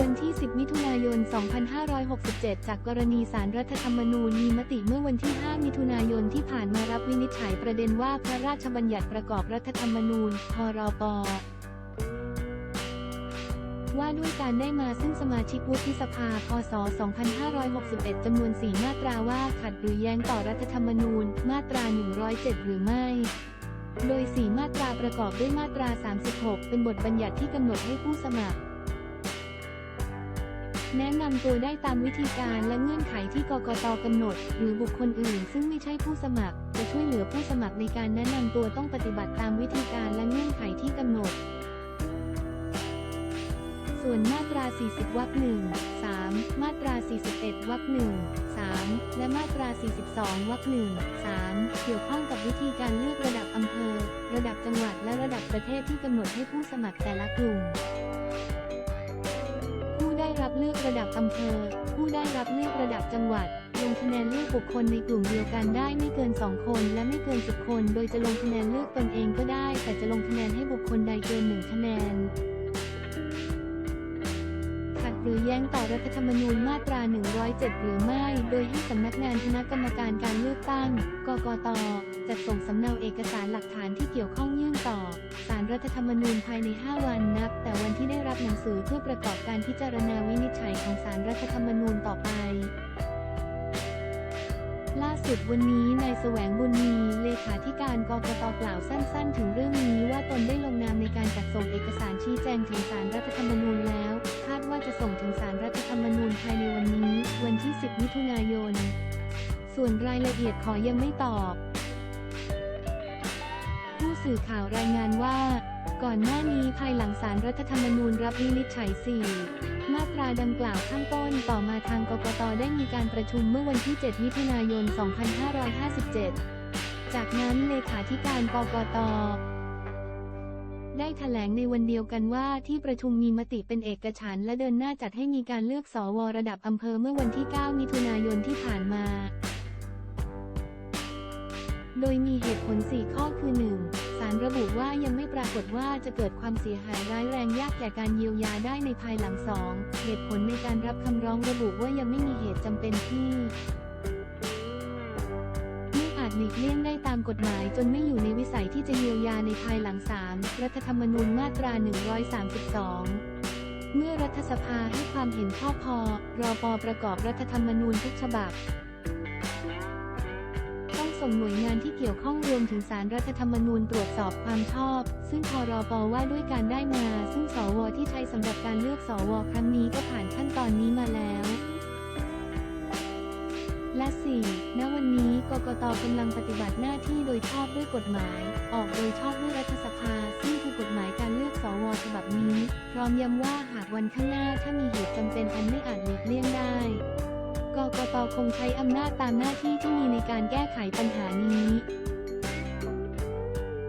วันที่ 10 มิถุนายน 2567 จากกรณีสารรัฐธรรมนูญมีมติเมื่อวันที่ 5 มิถุนายนที่ผ่านมารับวินิจฉัยประเด็นว่าพระราชบัญญัติประกอบรัฐธรรมนูญ พรปว่าด้วยการได้มาซึ่งสมาชิกวุฒิสภา พศ 2561 จำนวน 4 มาตราว่าขัดหรือแย้งต่อรัฐธรรมนูญ มาตรา 107 หรือไม่ โดย 4 มาตราประกอบด้วยมาตรา 36 เป็นบทบัญญัติที่กำหนดให้ผู้สมัคร แนะนำตัวได้ตามวิธีการและเงื่อนไขที่กกตกำหนด หรือบุคคลอื่น ซึ่งไม่ใช่ผู้สมัคร จะช่วยเหลือผู้สมัครในการแนะนำตัวต้องปฏิบัติตามวิธีการและเงื่อนไขที่กำหนด ส่วนมาตรา 40 วรรคหนึ่ง3มาตรา 41 วรรคหนึ่ง3และมาตรา 42 วรรคหนึ่ง3เกี่ยวข้องกับวิธีการเลือกระดับอำเภอ ระดับจังหวัดและระดับประเทศที่กำหนดให้ผู้สมัครแต่ละกลุ่ม รับเลือกระดับอำเภอ ผู้ได้รับเลือกระดับจังหวัด ลงคะแนนเลือกบุคคลในกลุ่มเดียวกันได้ไม่เกิน 2 คน และไม่เกิน 10 คน โดยจะลงคะแนนเลือกตนเองก็ได้ แต่จะลงคะแนนให้บุคคลใดเกิน 1 คะแนน รือแย้งต่อรัฐธรรมนูญมาตรา 107 หรือไม่ โดยให้สำนักงานคณะกรรมการการเลือกตั้ง กกต จัดส่งสำเนาเอกสารหลักฐานที่เกี่ยวข้องยื่นต่อสารรัฐธรรมนูญภายใน 5 วันนับ แต่วันที่ได้รับหนังสือเพื่อประกอบการพิจารณาวินิจฉัยของสารรัฐธรรมนูญต่อไปล่าสุดวันนี้นายแสวงบุญมีเลขาธิการกกตกล่าวสั้น ๆ ถึงเรื่องนี้ว่าตนได้ลงนามในการจัดส่งเอกสารชี้แจงถึงสารรัฐธรรมนูญแล้ว ดว่าจะส่งถึงสารรัฐธรรมนูญภายในวันนี้ วันที่ 10 มิถุนายน ส่วนรายละเอียดขอยังไม่ตอบ ผู้สื่อข่าวรายงานว่า ก่อนหน้านี้ภายหลังสารรัฐธรรมนูญรับวินิจฉัย 4 มาตราดังกล่าวข้างต้นต่อมาทางกกตได้มีการประชุมเมื่อวันที่ 7 มิถุนายน 2557 จากนั้นเลขาธิการกกต ได้แถลงในวันเดียวกันว่าที่ประชุมมีมติเป็นเอกฉันและเดินหน้าจัดให้มีการเลือกสวระดับอำเภอเมื่อวันที่ 9 มิถุนายนที่ผ่านมา โดยมีเหตุผล 4 ข้อคือ 1. สารระบุว่ายังไม่ปรากฏว่าจะเกิดความเสียหายร้ายแรงยากแก่การเยียวยาได้ในภายหลัง 2. เหตุผลในการรับคำร้องระบุว่ายังไม่มีเหตุจำเป็นที่ ลีกเลี่ยงได้ตามกฎหมายจนไม่อยู่ในวิสัยที่จะเยียวยาในภายหลัง 3. รัฐธรรมนูญมาตรา 132เมื่อรัฐสภาให้ความเห็นชอบพอรอปอประกอบรัฐธรรมนูญทุกฉบับ ต้องส่งหน่วยงานที่เกี่ยวข้องรวมถึงสารรัฐธรรมนูญตรวจสอบความชอบ ซึ่งพรอปว่าด้วยการได้มา ซึ่งสวที่ใช้สำหรับการเลือกสวครั้งนี้ก็ผ่านขั้นตอนนี้มาแล้ว และ 4. ณ วันนี้ กกตกำลังปฏิบัติหน้าที่โดยชอบด้วยกฎหมาย ออกโดยชอบด้วยรัฐสภา ซึ่งคือกฎหมายการเลือกสวฉบับนี้ พร้อมย้ำว่าหากวันข้างหน้าถ้ามีเหตุจำเป็นอันไม่อาจหลีกเลี่ยงได้ กกตคงใช้อำนาจตามหน้าที่ที่มีในการแก้ไขปัญหานี้